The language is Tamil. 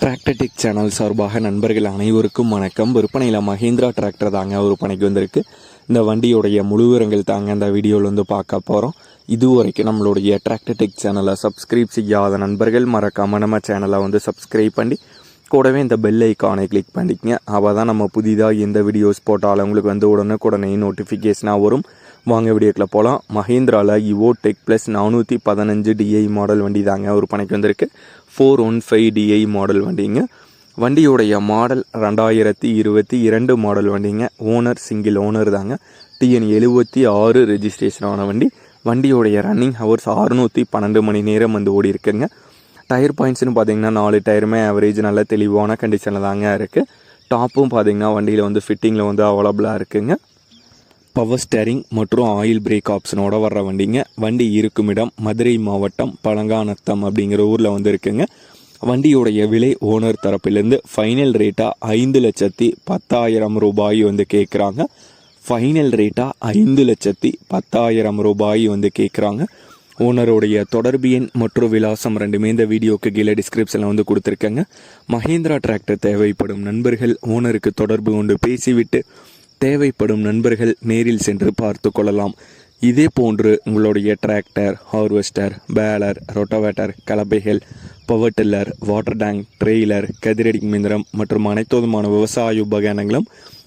டிராக்டர்டிக் சேனல் சார்பாக நண்பர்கள் அனைவருக்கும் வணக்கம். விற்பனையில் மஹேந்திரா டிராக்டர் தாங்க விற்பனைக்கு வந்திருக்கு. இந்த வண்டியுடைய முழுவிரங்கள் தாங்க இந்த வீடியோவில் வந்து பார்க்க போகிறோம் இது வரைக்கும் நம்மளுடைய டிராக்டர்டிக் சேனலை சப்ஸ்கிரைப் செய்யாத நண்பர்கள் மறக்காமல் நம்ம சேனலை வந்து சப்ஸ்கிரைப் பண்ணி கூடவே இந்த பெல் ஐக்கானை கிளிக் பண்ணிக்கங்க. அப்போ தான் நம்ம புதிதாக எந்த வீடியோஸ் போட்டாலும் உங்களுக்கு வந்து உடனுக்குடனே நோட்டிஃபிகேஷனாக வரும். வாங்க வீடியோக்கில் போகலாம் மஹேந்திராவில் இவோ டெக் ப்ளஸ் நானூற்றி பதினஞ்சு டிஐ மாடல் வண்டி தாங்க ஒரு பணிக்கு வந்திருக்கு four one five DI model வண்டிங்க. வண்டியுடைய மாடல் ரெண்டாயிரத்தி இருபத்தி இரண்டு மாடல் வண்டிங்க. ஓனர் சிங்கிள் ஓனர் தாங்க. டிஎன் எழுபத்தி ஆறு ரெஜிஸ்ட்ரேஷனான வண்டி. வண்டியோடைய ரன்னிங் ஹவர்ஸ் அறுநூற்றி பன்னெண்டு மணி நேரம் வந்து ஓடி இருக்குங்க டயர் பாயிண்ட்ஸ்னு பார்த்தீங்கன்னா நாலு டயருமே ஆவரேஜ் நல்ல தெளிவான கண்டிஷனில் தாங்க இருக்குது டாப்பும் பார்த்தீங்கன்னா வண்டியில் வந்து ஃபிட்டிங்கில் வந்து அவைலபிளாக இருக்குங்க. பவர் ஸ்டேரிங் மற்றும் ஆயில் பிரேக் ஆப்ஷனோட வர்ற வண்டிங்க. வண்டி இருக்கும் இடம் மதுரை மாவட்டம் பழங்காநத்தம் அப்படிங்கிற ஊரில் வந்து இருக்குங்க. வண்டியுடைய விலை ஓனர் தரப்பிலேருந்து ஃபைனல் ரேட்டாக ஐந்து லட்சத்தி பத்தாயிரம் ரூபாய் வந்து கேட்குறாங்க ஃபைனல் ரேட்டாக ஐந்து லட்சத்தி பத்தாயிரம் ரூபாய் வந்து கேட்குறாங்க ஓனருடைய தொடர்பு எண் மற்றும் விலாசம் ரெண்டுமே இந்த வீடியோக்கு கீழே டிஸ்கிரிப்ஷனில் வந்து கொடுத்துருக்கேங்க. மஹேந்திரா டிராக்டர் தேவைப்படும் நண்பர்கள் ஓனருக்கு தொடர்பு கொண்டு பேசிவிட்டு தேவைப்படும் நண்பர்கள் நேரில் சென்று பார்த்து கொள்ளலாம். இதே போன்று உங்களுடைய tractor harvester baler rotavator கலப்பைகள் power tiller water tank trailer கதிரடி மிந்திரம் மற்றும் அனைத்து விதமான விவசாய உபகரணங்களும்